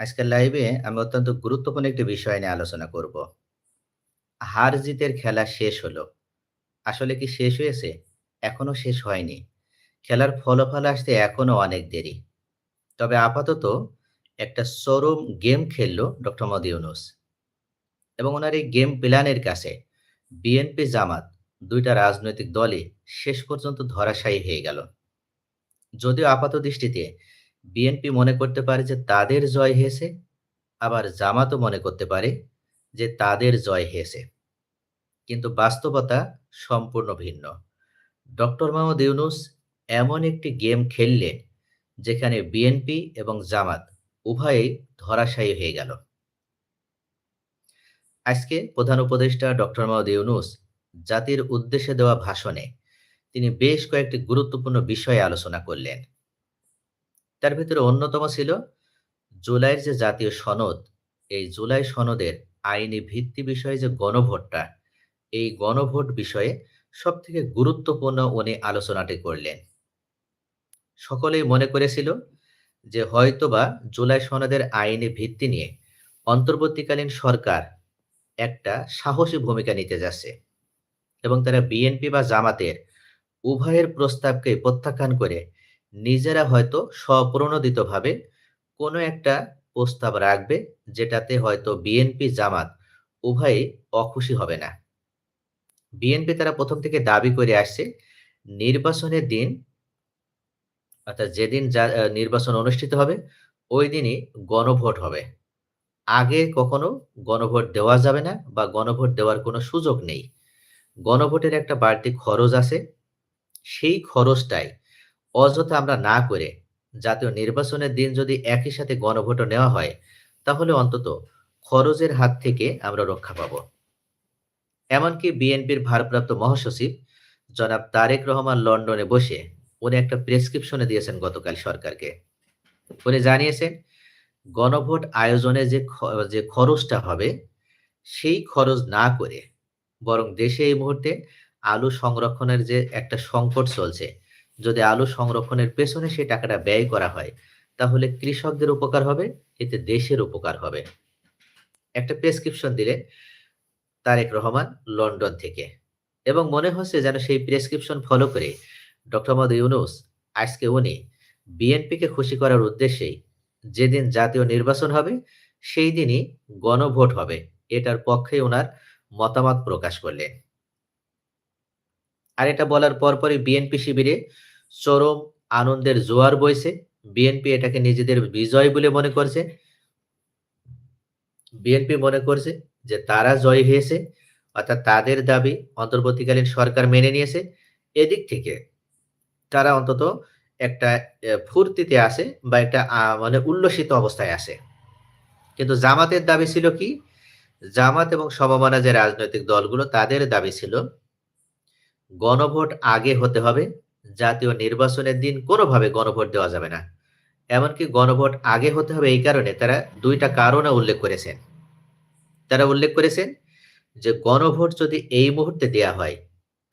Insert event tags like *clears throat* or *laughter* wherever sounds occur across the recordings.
আজকের লাইভে আমি অত্যন্ত গুরুত্বপূর্ণ একটি বিষয় নিয়ে আলোচনা করব। হার-জিতের খেলা শেষ হলো। আসলে কি শেষ হয়েছে? এখনও শেষ হয়নি। খেলার ফলাফল আসতে এখনও অনেক দেরি। তবে আপাতত একটা চরম গেম খেলল ডক্টর মোহাম্মদ ইউনুস এবং ওনার এই গেম প্ল্যানের কাছে বিএনপি, জামাত দুইটা রাজনৈতিক দলই শেষ পর্যন্ত ধরাশায়ী হয়ে গেল। যদিও আপাতদৃষ্টিতে বিএনপি মনে করতে পারে যে তাদের জয় হয়েছে, আবার জামাতও মনে করতে পারে যে তাদের জয় হয়েছে। কিন্তু বাস্তবতা সম্পূর্ণ ভিন্ন। ডক্টর মোহাম্মদ ইউনুস এমন একটি গেম খেললেন যেখানে বিএনপি এবং জামাত উভয়েই ধরাশায়ী হয়ে গেল। আজকে প্রধান উপদেষ্টা ডক্টর মোহাম্মদ ইউনুস জাতির উদ্দেশ্যে দেওয়া ভাষণে তিনি বেশ কয়েকটি গুরুত্বপূর্ণ বিষয়ে আলোচনা করলেন। তার ভিতরে অন্যতম ছিল জুলাইয়ের যে জাতীয় সনদ, এই জুলাই সনদের আইনি ভিত্তি বিষয়ে যে গণভোটটা, এই গণভোট বিষয়ে সবথেকে গুরুত্বপূর্ণ উনি আলোচনাটি করলেন। সকলেই মনে করেছিল যে হয়তোবা জুলাই সনদের আইনি ভিত্তি নিয়ে অন্তর্বর্তীকালীন সরকার একটা সাহসী ভূমিকা নিতে যাচ্ছে এবং তারা বিএনপি বা জামাতের উভয়ের প্রস্তাবকে প্রত্যাখ্যান করে নিজেরা হয়তো স্বপ্রণোদিতভাবে কোনো একটা প্রস্তাব রাখবে যেটাতে হয়তো বিএনপি, জামাত উভয়েই অখুশি হবে না। বিএনপি তারা প্রথম থেকে দাবি করে আসছে নির্বাচনের দিন অর্থাৎ যেদিন যা নির্বাচন অনুষ্ঠিত হবে ওই দিনই গণভোট হবে। আগে কখনো গণভোট দেওয়া যাবে না বা গণভোট দেওয়ার কোনো সুযোগ নেই। গণভোটের একটা বাড়তি খরচ আছে। সেই খরচটাই অযথা আমরা না করে জাতীয় নির্বাচনের দিন যদি একই সাথে গণভোটও নেওয়া হয়, তাহলে অন্তত খরচের হাত থেকে আমরা রক্ষা পাবো। এমনকি বিএনপির ভারপ্রাপ্ত মহাসচিব জনাব তারেক রহমান লন্ডনে বসে উনি একটা প্রেসক্রিপশনে দিয়েছেন গতকাল সরকারকে। উনি জানিয়েছেন গণভোট আয়োজনে যে যে খরচটা হবে, সেই খরচ না করে বরং দেশে এই মুহূর্তে আলু সংরক্ষণের যে একটা সংকট চলছে, যদি আলু সংরক্ষণের পেছনে সেই টাকাটা ব্যয় করা হয়, তাহলে কৃষকদের উপকার হবে, এতে দেশের উপকার হবে। একটা প্রেসক্রিপশন দিলেন তারেক রহমান লন্ডন থেকে এবং মনে হচ্ছে যেন সেই প্রেসক্রিপশন ফলো করে ডক্টর মোহাম্মদ ইউনুস আজকে উনি বিএনপিকে খুশি করার উদ্দেশ্যেই যেদিন জাতীয় নির্বাচন হবে, সেই দিনই গণভোট হবে। এটার পক্ষে ওনার মতামত প্রকাশ করলেন। আর এটা বলার পরপরই বিএনপি শিবিরে চরম আনন্দের জোয়ার বইছে। বিএনপি এটাকে নিজেদের বিজয় বলে মনে করছে। বিএনপি মনে করছে যে তারা জয়ী হয়েছে। অর্থাৎ তাদের দাবি অন্তর্বর্তীকালীন সরকার মেনে নিয়েছে। এদিক থেকে তারা অন্তত একটা ফুর্তিতে আছে বা একটা মানে উল্লসিত অবস্থায় আছে। কিন্তু জামাতের দাবি ছিল কি? জামাত এবং সমমনা যে রাজনৈতিক দলগুলো, তাদের দাবি ছিল গণভোট আগে হতে হবে। জাতীয় নির্বাচনের দিন কোনোভাবে গণভোট দেওয়া যাবে না। এমনকি গণভোট আগে হতে হবে এই কারণে তারা ২ টা কারণও উল্লেখ করেছেন। তারা উল্লেখ করেছেন যে গণভোট যদি এই মুহূর্তে দেয়া হয়,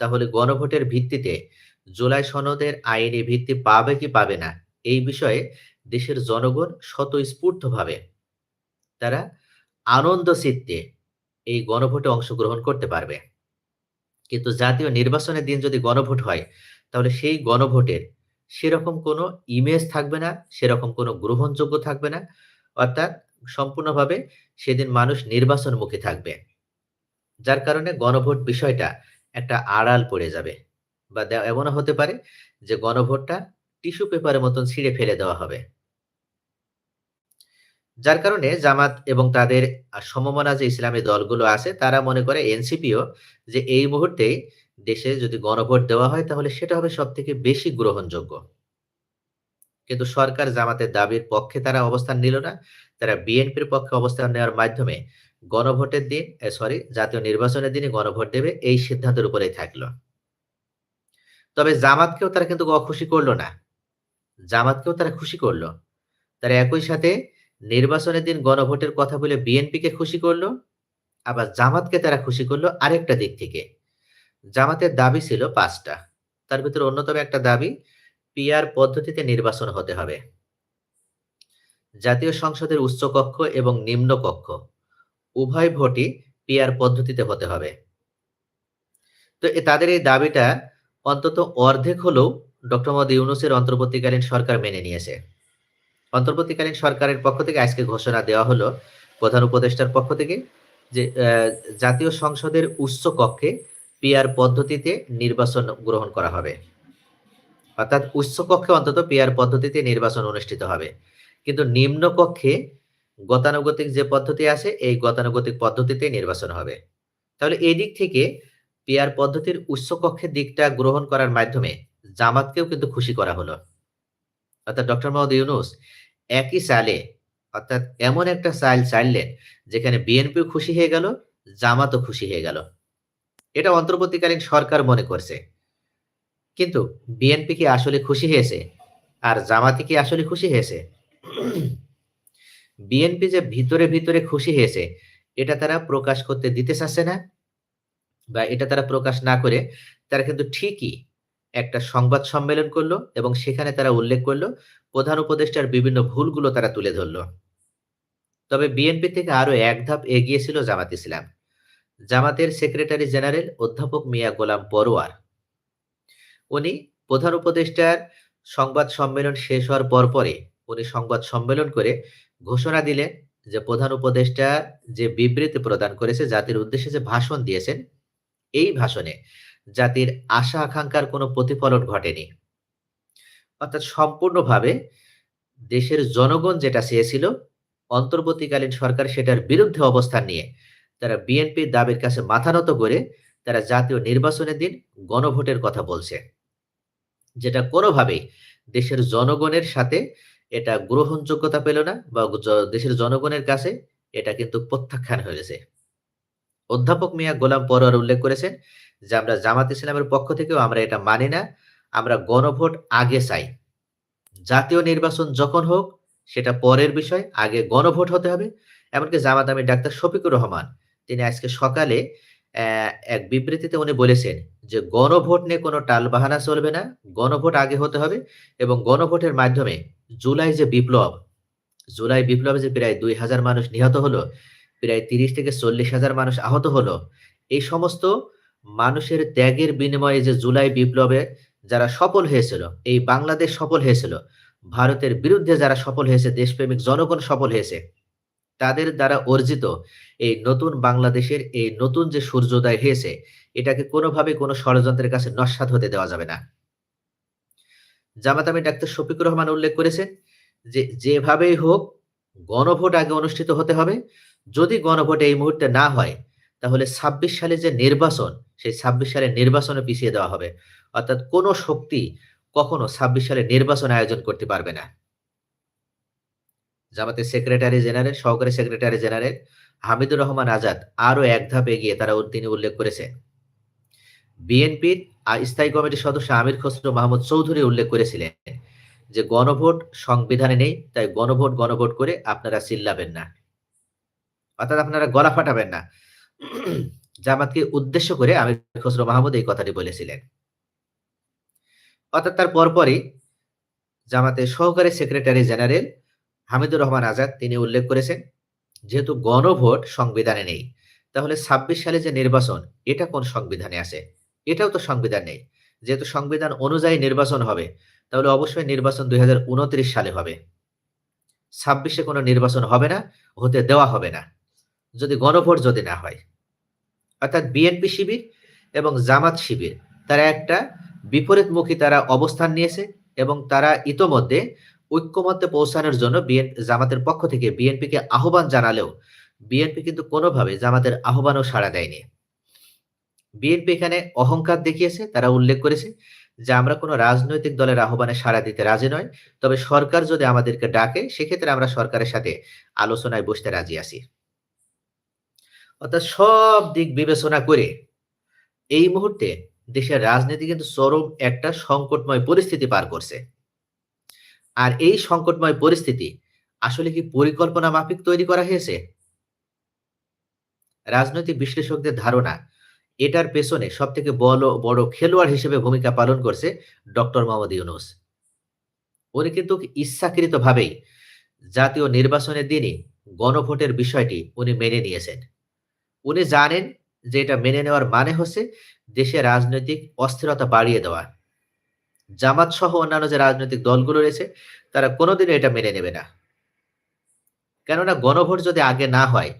তাহলে গণভোটের ভিত্তিতে জুলাই সনদের আইনি ভিত্তি পাবে কি পাবে না, এই বিষয়ে দেশের জনগণ স্বতঃস্ফূর্তভাবে তারা আনন্দ চিত্তে এই গণভোটে অংশগ্রহণ করতে পারবে। কিন্তু জাতীয় নির্বাচনের দিন যদি গণভোট হয়, তাহলে সেই গণভোটের সেরকম কোনো ইমেজ থাকবে না, সেরকম কোনো গ্রহণযোগ্য থাকবে না। অর্থাৎ সম্পূর্ণভাবে সেদিন মানুষ নির্বাচনমুখী থাকবে। যার কারণে গণভোট বিষয়টা একটা আড়াল পড়ে যাবে। বা এমনও হতে পারে যে গণভোটটা টিস্যু পেপারের মতন ছিঁড়ে ফেলে দেওয়া হবে। যার কারণে জামাত এবং তাদের সমমনা যে ইসলামী দলগুলো আছে, তারা মনে করে এনসিপিও যে এই মুহূর্তে দেশে যদি গণভোট দেওয়া হয়, তাহলে সেটা হবে সবথেকে বেশি গ্রহণযোগ্য। কিন্তু সরকার জামাতের দাবির পক্ষে তারা অবস্থান নিল না। তারা বিএনপির পক্ষে অবস্থান নেওয়ার মাধ্যমে গণভোটের দিন সরি, জাতীয় নির্বাচনের দিনে গণভোট দেবে, এই সিদ্ধান্তের উপরেই থাকল। তবে জামাতকেও তারা কিন্তু অখুশি করল না। জামাতকেও তারা খুশি করল তারা একই সাথে নির্বাচনের দিন গণভোটের কথা বলে বিএনপিকে খুশি করল, আবার জামাতকে তারা খুশি করল আরেকটা দিক থেকে। জামাতের দাবি ছিল পাঁচটা তার ভিতরে অন্যতম একটা দাবি পিআর পদ্ধতিতে নির্বাচন হতে হবে। জাতীয় সংসদের উচ্চকক্ষ এবং নিম্নকক্ষ, উভয় ভোটই পিআর পদ্ধতিতে হতে হবে তো তাদের এই দাবিটা অন্তত অর্ধেক হলেও ডক্টর মোহাম্মদ ইউনুসের অন্তর্বর্তীকালীন সরকার মেনে নিয়েছে অন্তর্বর্তীকালীন সরকারের পক্ষ থেকে আজকে ঘোষণা দেওয়া হলো প্রধান উপদেষ্টার পক্ষ থেকে যে জাতীয় সংসদের উচ্চ কক্ষে পিআর পদ্ধতিতে নির্বাচন গ্রহণ করা হবে। অর্থাৎ উচ্চ কক্ষে অন্তত পিআর পদ্ধতিতে নির্বাচন অনুষ্ঠিত হবে। কিন্তু নিম্ন কক্ষে গতানুগতিক যে পদ্ধতি আছে, এই গতানুগতিক পদ্ধতিতে নির্বাচন হবে। তাহলে এই দিক থেকে পিআর পদ্ধতির উচ্চ কক্ষের দিকটা গ্রহণ করার মাধ্যমে জামাতকেও কিন্তু খুশি করা হলো। অর্থাৎ ডক্টর মোহাম্মদ ইউনুস একই সালে, অর্থাৎ এমন একটা সাইল চাইলেন যেখানে বিএনপিও খুশি হয়ে গেল, জামাতও খুশি হয়ে গেল। এটা অন্তর্বর্তীকালীন সরকার মনে করছে। কিন্তু বিএনপি কি আসলে খুশি হয়েছে? আর জামাতি কি আসলে খুশি হয়েছে? বিএনপি যে ভিতরে ভিতরে খুশি হয়েছে, এটা তারা প্রকাশ করতে দিতে চাচ্ছে না, বা এটা তারা প্রকাশ না করে, তারা কিন্তু ঠিকই একটা সংবাদ সম্মেলন করল এবং সেখানে তারা উল্লেখ করল প্রধান উপদেষ্টার বিভিন্ন ভুলগুলো তারা তুলে ধরলো। তবে বিএনপি থেকে আরও এক ধাপ এগিয়ে ছিল জামাত ইসলাম। জামাতের সেক্রেটারি জেনারেল অধ্যাপক মিয়া গোলাম পরোয়ার। উনি প্রধান উপদেষ্টার সংবাদ সম্মেলন শেষ হওয়ার পরপরে উনি সংবাদ সম্মেলন করে ঘোষণা দিলেন যে প্রধান উপদেষ্টা যে বিবৃতি প্রদান করেছে জাতির উদ্দেশ্যে যে ভাষণ দিয়েছেন, এই ভাষণে জাতির আশা আকাঙ্ক্ষার কোনো প্রতিফলন ঘটেনি। অর্থাৎ সম্পূর্ণভাবে দেশের জনগণ যেটা চেয়েছিল, অন্তর্বর্তীকালীন সরকার সেটার বিরুদ্ধে অবস্থান নিয়ে তারা বিএনপির দাবির কাছে মাথা নত করে তারা জাতীয় নির্বাচনের দিন গণভোটের কথা বলছে। যেটা কোনোভাবেই দেশের জনগণের সাথে এটা গ্রহণযোগ্যতা পেল না বা দেশের জনগণের কাছে এটা কিন্তু প্রত্যাখ্যান হয়েছে অধ্যাপক মিয়া গোলাম পরোয়ার উল্লেখ করেছেন যে আমরা জামাত ইসলামের পক্ষ থেকেও আমরা এটা মানি না, আমরা গণভোট আগে চাই। জাতীয় নির্বাচন যখন হোক, সেটা পরের বিষয়, আগে গণভোট হতে হবে। এমনকি জামাত আমি ডাক্তার শফিকুর রহমান, তিনি আজকে সকালে এক বিবৃতিতে উনি বলেছেন যে গণভোট নিয়ে কোনো টালবাহানা চলবে না, গণভোট আগে হতে হবে এবং গণভোটের মাধ্যমে জুলাই যে বিপ্লব, জুলাই বিপ্লবে যে প্রায় দুই হাজার মানুষ নিহত হলো, প্রায় তিরিশ থেকে চল্লিশ হাজার মানুষ আহত হলো, এই সমস্ত মানুষের ত্যাগের বিনিময়ে যে জুলাই বিপ্লবে যারা সফল হয়েছিল, এই বাংলাদেশ সফল হয়েছিল, ভারতের বিরুদ্ধে যারা সফল হয়েছে, দেশপ্রেমিক জনগণ সফল হয়েছে, তাদের দ্বারা অর্জিত এই নতুন বাংলাদেশের এই নতুন যে সূর্যোদয় হয়েছে, এটাকে কোনোভাবে কোনো ষড়যন্ত্রের কাছে নস্বাত হতে দেওয়া যাবে না। জামাতামি ডাক্তার শফিকুর রহমান উল্লেখ করেছেন যে, যেভাবেই হোক, গণভোট আগে অনুষ্ঠিত হতে হবে। যদি গণভোট এই মুহূর্তে না হয় তাহলে ছাব্বিশ সালে যে নির্বাচন, সেই ছাব্বিশ সালের নির্বাচনে পিছিয়ে দেওয়া হবে। অর্থাৎ কোন শক্তি কখনো ছাব্বিশ সালে নির্বাচন আয়োজন করতে পারবে না। জামাতের সেক্রেটারি জেনারেল, সহকারী সেক্রেটারি জেনারেল হামিদুর রহমান আজাদ আরও এক ধাপ এগিয়ে তারা তিনি উল্লেখ করেছেন। বিএনপির স্থায়ী কমিটির সদস্য আমির খসরু মাহমুদ চৌধুরী উল্লেখ করেছিলেন যে গণভোট সংবিধানে নেই, তাই গণভোট গণভোট করে আপনারা চিল্লাবেন না। অর্থাৎ আপনারা গলা ফাটাবেন না। *clears throat* জামাতকে উদ্দেশ্য করে আমির খসরু মাহমুদ এই কথাটি বলেছিলেন। অর্থাৎ তার পরপরই জামাতের সহকারী সেক্রেটারি জেনারেল হামিদুর রহমান আজাদ তিনি উল্লেখ করেছেন, যেহেতু গণভোট সংবিধানে নেই, তাহলে ছাব্বিশ সালে যে নির্বাচন, এটা কোন সংবিধানে আছে? এটাও তো সংবিধান নেই। যেহেতু সংবিধান অনুযায়ী নির্বাচন হবে, তাহলে অবশ্যই নির্বাচন দুই হাজার উনত্রিশ সালে হবে। ছাব্বিশে কোনো নির্বাচন হবে না, হতে দেওয়া হবে না। যদি গণভোট যদি না হয়। অর্থাৎ বিএনপি শিবির এবং জামাত শিবির। তারা একটা বিপরীতমুখী তারা অবস্থান নিয়েছে এবং তারা ইতোমধ্যে ঐক্যমত্যে পৌঁছানোর জন্য বিএন, জামাতের পক্ষ থেকে বিএনপিকে আহ্বান জানালেও বিএনপি কিন্তু কোনোভাবে জামাতের আহ্বানও সাড়া দেয়নি। বিএনপি এখানে অহংকার দেখিয়েছে, তারা উল্লেখ করেছে যে আমরা কোনো রাজনৈতিক দলের আহ্বানে সাড়া দিতে রাজি নয়, তবে সরকার যদি আমাদেরকে ডাকে, সেক্ষেত্রে আমরা সরকারের সাথে আলোচনায় বসতে রাজি আছি। অর্থাৎ সব দিক বিবেচনা করে এই মুহূর্তে দেশের রাজনীতি কিন্তু চরম একটা সংকটময় পরিস্থিতি পার করছে। আর এই সংকটময় পরিস্থিতি আসলে কি পরিকল্পনা মাফিক তৈরি করা হয়েছে? রাজনৈতিক বিশ্লেষকদের ধারণা, এটার পেছনে সব থেকে বড় বড় খেলোয়াড় হিসেবে ভূমিকা পালন করছে ডক্টর মোহাম্মদ ইউনুস। উনি কিন্তু ইচ্ছাকৃত ভাবেই জাতীয় নির্বাচনের দিনই গণভোটের বিষয়টি উনি মেনে নিয়েছেন। উনি জানেন যে এটা মেনে নেওয়ার মানে হচ্ছে দেশে রাজনৈতিক অস্থিরতা বাড়িয়ে দেওয়া। জামাত সহ অন্যান্য যে রাজনৈতিক দলগুলো রয়েছে, তারা কোনোদিনও এটা মেনে নেবে না। কেননা গণভোট যদি আগে না হয়,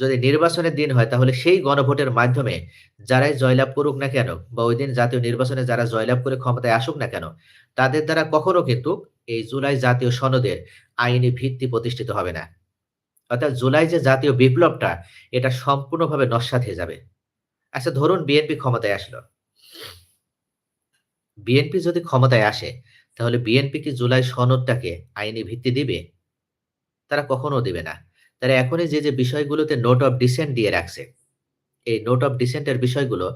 যদি নির্বাচনের দিন হয়, তাহলে সেই গণভোটের মাধ্যমে যারাই জয়লাভ করুক না কেন, বা ওই দিন জাতীয় নির্বাচনে যারা জয়লাভ করে ক্ষমতায় আসুক না কেন, তাদের দ্বারা কখনো কিন্তু এই জুলাই জাতীয় সনদের আইনি ভিত্তি প্রতিষ্ঠিত হবে না। অর্থাৎ জুলাই যে জাতীয় বিপ্লবটা, এটা সম্পূর্ণভাবে নস্বাত হয়ে যাবে। আচ্ছা ধরুন বিএনপি ক্ষমতায় আসলো। বিএনপি যদি ক্ষমতায় আসে, তাহলে বিএনপি কি জুলাই সনদটাকে আইনি ভিত্তি দিবে? তারা কখনো দিবে না। তারা এখনই যে যে বিষয়গুলোতে নোট অফ ডিসেন্ট দিয়ে রাখছে, এই নোট অফ ডিসেন্টের বিষয়গুলো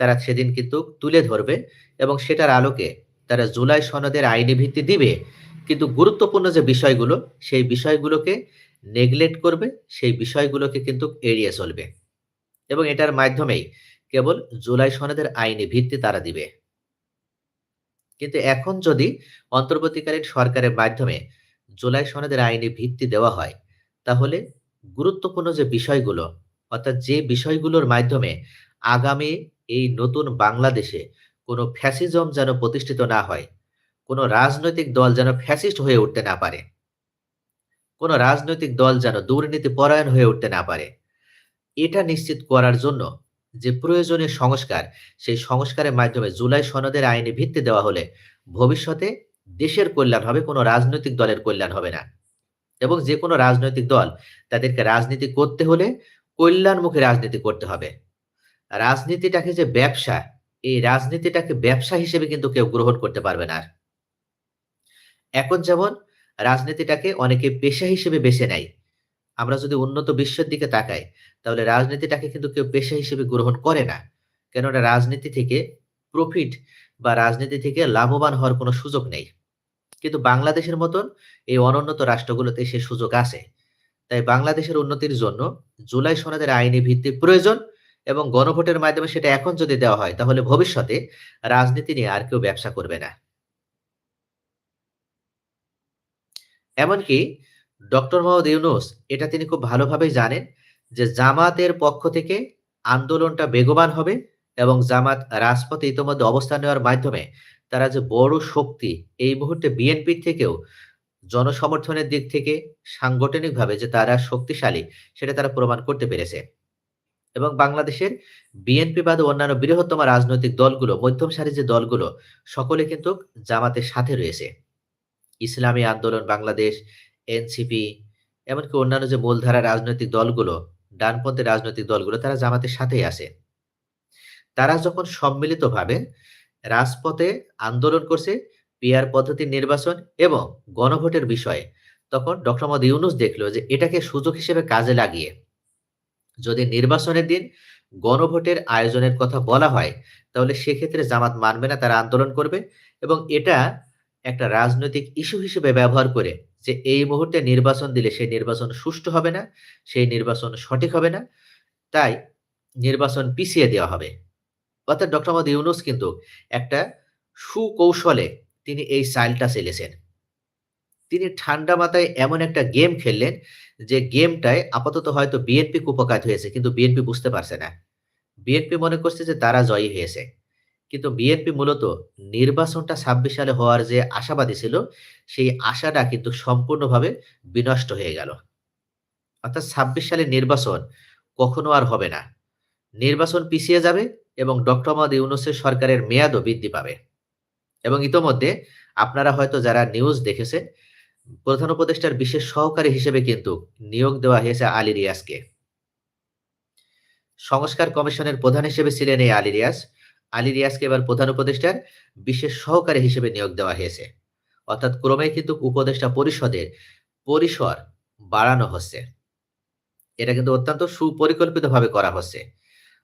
তারা সেদিন কিন্তু তুলে ধরবে এবং সেটার আলোকে তারা জুলাই সনদের আইনি ভিত্তি দিবে। কিন্তু গুরুত্বপূর্ণ যে বিষয়গুলো, সেই বিষয়গুলোকে নেগলেক্ট করবে, সেই বিষয়গুলোকে কিন্তু এড়িয়ে চলবে। এবং এটার মাধ্যমেই কেবল জুলাই সনদের আইনি ভিত্তি তারা দিবে। কিন্তু এখন যদি অন্তর্বর্তীকালীন সরকারের মাধ্যমে জুলাই সনদের আইনি ভিত্তি দেওয়া হয়, তাহলে গুরুত্বপূর্ণ যে বিষয়গুলো, অর্থাৎ যে বিষয়গুলোর মাধ্যমে আগামী এই নতুন বাংলাদেশে কোনো ফ্যাসিজম যেন প্রতিষ্ঠিত না হয়, কোনো রাজনৈতিক দল যেন ফ্যাসিস্ট হয়ে উঠতে না পারে কোনো রাজনৈতিক দল যেন দুর্নীতি পরায়ণ হয়ে উঠতে না পারে। এটা নিশ্চিত করার জন্য যে প্রয়োজনীয় সংস্কার, সেই সংস্কারের মাধ্যমে জুলাই সনদের আইনে ভিত্তি দেওয়া হলে ভবিষ্যতে দেশের কল্যাণ হবে, কোনো রাজনৈতিক দলের কল্যাণ হবে না। এবং যে কোনো রাজনৈতিক দল তাদেরকে রাজনীতি করতে হলে কল্যাণমুখী রাজনীতি করতে হবে। রাজনীতিটাকে যে ব্যবসা, এই রাজনীতিটাকে ব্যবসা হিসেবে কিন্তু কেউ গ্রহণ করতে পারবে না এখন যেমন রাজনীতিটাকে অনেকে পেশা হিসেবে বেছে নেয়। আমরা যদি উন্নত বিশ্বের দিকে তাকাই, তাহলে রাজনীতিটাকে কিন্তু কেউ পেশা হিসেবে গ্রহণ করে না। কেননা রাজনীতি থেকে প্রফিট বা রাজনীতি থেকে লাভবান হওয়ার কোনো সুযোগ নেই। কিন্তু বাংলাদেশের মতন এই অনুন্নত রাষ্ট্রগুলোতে সে সুযোগ আছে। তাই বাংলাদেশের উন্নতির জন্য জুলাই সনদের আইনি ভিত্তির প্রয়োজন এবং গণভোটের মাধ্যমে সেটা এখন যদি দেওয়া হয়, তাহলে ভবিষ্যতে রাজনীতি নিয়ে আর কেউ ব্যবসা করবে না। এমনকি ডক্টর মোহাম্মদ ইউনুস, এটা তিনি খুব ভালোভাবেই জানেন যে জামাতের পক্ষ থেকে আন্দোলনটা বেগবান হবে এবং জামাত রাজপথে ইতোমধ্যে অবস্থান নেওয়ার মাধ্যমে তারা যে বড় শক্তি এই মুহূর্তে বিএনপির থেকেও জনসমর্থনের দিক থেকে সাংগঠনিকভাবে যে তারা শক্তিশালী, সেটা তারা প্রমাণ করতে পেরেছে। এবং বাংলাদেশের বিএনপি বাদ অন্যান্য বৃহত্তম রাজনৈতিক দলগুলো, মধ্যম সারির যে দলগুলো, সকলে কিন্তু জামাতের সাথে রয়েছে। ইসলামী আন্দোলন, বাংলাদেশ, এনসিপি, এমনকি অন্যান্য যে মূলধারা রাজনৈতিক দলগুলো, ডানপন্থী রাজনৈতিক দলগুলো, তারা জামাতের সাথেই আছে। তারা যখন সম্মিলিতভাবে রাজপথে আন্দোলন করছে পিয়ার পদ্ধতির নির্বাচন এবং গণভোটের বিষয়ে, তখন ডক্টর মোহাম্মদ ইউনুস দেখল যে এটাকে সুযোগ হিসেবে কাজে লাগিয়ে। যদি নির্বাচনের দিন গণভোটের আয়োজনের কথা বলা হয়, তাহলে সেক্ষেত্রে জামাত মানবে না, তারা আন্দোলন করবে এবং এটা একটা রাজনৈতিক ইস্যু হিসেবে ব্যবহার করে যে এই মুহূর্তে নির্বাচন দিলে সেই নির্বাচন সুষ্ঠু হবে না, সেই নির্বাচন সঠিক হবে না, তাই নির্বাচন পিছিয়ে দেওয়া হবে। অর্থাৎ ডক্টর মোহাম্মদ ইউনুস কিন্তু একটা সুকৌশলে তিনি এই সাইলটা চেলেছেন। তিনি ঠান্ডা মাথায় এমন একটা গেম খেললেন যে গেমটায় আপাতত হয়তো বিএনপি কুপকাত হয়েছে, কিন্তু বিএনপি বুঝতে পারছে না। বিএনপি মনে করছে যে তারা জয়ী হয়েছে। কিন্তু বিএনপি মূলত নির্বাচনটা ছাব্বিশ সালে হওয়ার যে আশাবাদী ছিল, সেই আশাটা কিন্তু সম্পূর্ণভাবে বিনষ্ট হয়ে গেল। অর্থাৎ ছাব্বিশ সালে নির্বাচন কখনো আর হবে না। নির্বাচন পিছিয়ে যাবে এবং ডক্টর মোহাম্মদ ইউনুসের সরকারের মেয়াদও বৃদ্ধি পাবে। এবং ইতোমধ্যে আপনারা হয়তো যারা নিউজ দেখেছেন, প্রধান উপদেষ্টার বিশেষ সহকারী হিসেবে কিন্তু নিয়োগ দেওয়া হয়েছে আলী রিয়াজকে। সংস্কার কমিশনের প্রধান হিসেবে ছিলেন এই আলী রিয়াজ। আলী রিয়াজকে এবার প্রধান উপদেষ্টার বিশেষ সহকারী হিসেবে নিয়োগ দেওয়া হয়েছে। অর্থাৎ ক্রমে কিন্তু উপদেষ্টা পরিষদের পরিসর বাড়ানো হচ্ছে। এটা কিন্তু অত্যন্ত সুপরিকল্পিতভাবে করা হচ্ছে।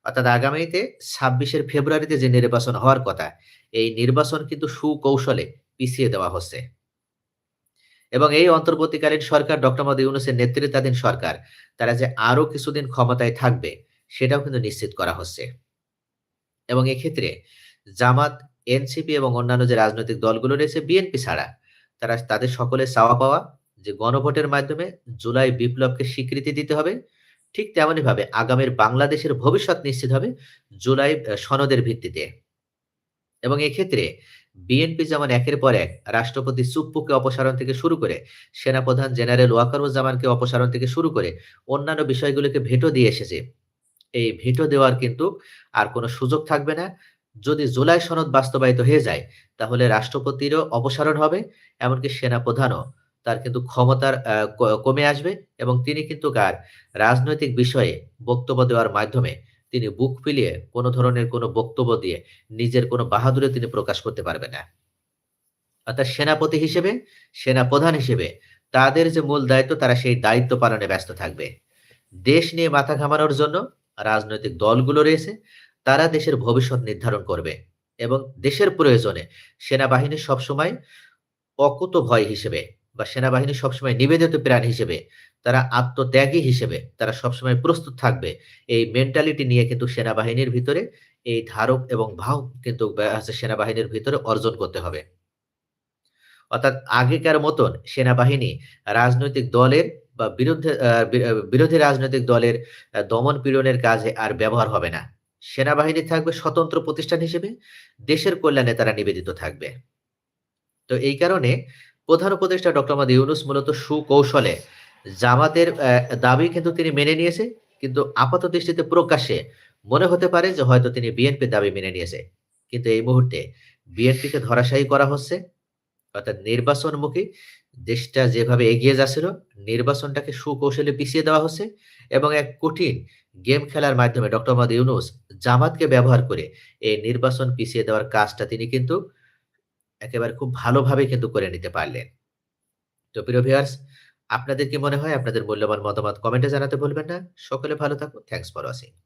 অর্থাৎ আগামীতে ছাব্বিশের ফেব্রুয়ারিতে যে নির্বাচন হওয়ার কথা, এই নির্বাচন কিন্তু সুকৌশলে পিছিয়ে দেওয়া হচ্ছে। এবং এই অন্তর্বর্তীকালীন সরকার ডক্টর মোহাম্মদ ইউনুসের নেতৃত্বাধীন সরকার, তারা যে আরও কিছুদিন ক্ষমতায় থাকবে, সেটাও কিন্তু নিশ্চিত করা হচ্ছে। এবং এক্ষেত্রে জামাত, এনসিপি এবং অন্যান্য যে রাজনৈতিক দলগুলো রয়েছে, বিএনপি ছাড়া, তারা তাদের সকলে চাওয়া পাওয়া যে গণভোটের মাধ্যমে জুলাই বিপ্লবকে স্বীকৃতি দিতে হবে। ঠিক তেমনিভাবে আগামীর বাংলাদেশের ভবিষ্যৎ নিশ্চিত হবে জুলাই সনদের ভিত্তিতে। এবং এক্ষেত্রে বিএনপি যেমন একের পর এক রাষ্ট্রপতি চুপ্পুকে অপসারণ থেকে শুরু করে, সেনাপ্রধান জেনারেল ওয়াকারুজ্জামানকে অপসারণ থেকে শুরু করে অন্যান্য বিষয়গুলোকে ভেটো দিয়ে এসেছে। এই ভিটো দেওয়ার কিন্তু আর কোনো সুযোগ থাকবে না। যদি জুলাই সনদ বাস্তবায়িত হয়ে যায় তাহলে রাষ্ট্রপতিরও অপসারণ হবে। এমনকি সেনাপ্রধানও তার কিন্তু ক্ষমতার কমে আসবে এবং তিনি কিন্তু আর রাজনৈতিক বিষয়ে বক্তব্য দেওয়ার মাধ্যমে তিনি বুক ফুলিয়ে কোনো ধরনের কোনো বক্তব্য দিয়ে নিজের কোনো বাহাদুরে তিনি প্রকাশ করতে পারবে না। অর্থাৎ সেনাপতি হিসেবে, সেনাপ্রধান হিসেবে তাদের যে মূল দায়িত্ব তারা সেই দায়িত্ব পালনে ব্যস্ত থাকবে। দেশ নিয়ে মাথা ঘামানোর জন্য রাজনৈতিক দলগুলো রয়েছে। তারা দেশের ভবিষ্যৎ নির্ধারণ করবে এবং দেশের প্রয়োজনে সেনাবাহিনী সবসময় অকুত ভয় হিসেবে বা সেনাবাহিনী সবসময় নিবেদিত প্রাণ হিসেবে, তারা আত্মত্যাগী হিসেবে, তারা সবসময় প্রস্তুত থাকবে। এই মেন্টালিটি নিয়ে কিন্তু সেনাবাহিনীর ভিতরে এই ধারক এবং বাহক কিন্তু সেনাবাহিনীর ভিতরে অর্জন করতে হবে। অর্থাৎ আগেকার মতন সেনাবাহিনী রাজনৈতিক দলের বা বিরুদ্ধে বিরোধী রাজনৈতিক দলের দমন-পীড়নের কাজে আর ব্যবহার হবে না। সেনাবাহিনী থাকবে স্বতন্ত্র প্রতিষ্ঠান হিসেবে, দেশের কল্যাণে তারা নিবেদিত থাকবে। তো এই কারণে প্রধান উপদেষ্টা ডক্টর মোহাম্মদ ইউনুস মূলত সুকৌশলে জামাতের দাবি কিন্তু তিনি মেনে নিয়েছে। কিন্তু আপাত দৃষ্টিতে প্রকাশ্যে মনে হতে পারে যে হয়তো তিনি বিএনপির দাবি মেনে নিয়েছে। কিন্তু এই মুহূর্তে বিএনপিকে ধরাশায়ী করা হচ্ছে। অর্থাৎ নির্বাচনমুখী দেশটা যেভাবে এগিয়ে যাচ্ছিল, নির্বাচনটাকে সুকৌশলে পিছিয়ে দেওয়া হচ্ছে এবং এক কঠিন গেম খেলার মাধ্যমে ডক্টর মোহাম্মদ ইউনুস জামাতকে ব্যবহার করে এই নির্বাচন পিছিয়ে দেওয়ার কাজটা তিনি কিন্তু একেবারে খুব ভালোভাবে কিন্তু করে নিতে পারলেন। তো প্রিয় আপনাদের কি মনে হয়? আপনাদের মূল্যবান মতামত কমেন্টে জানাতে ভুলবেন না। সকলে ভালো থাকুন। Thanks for watching.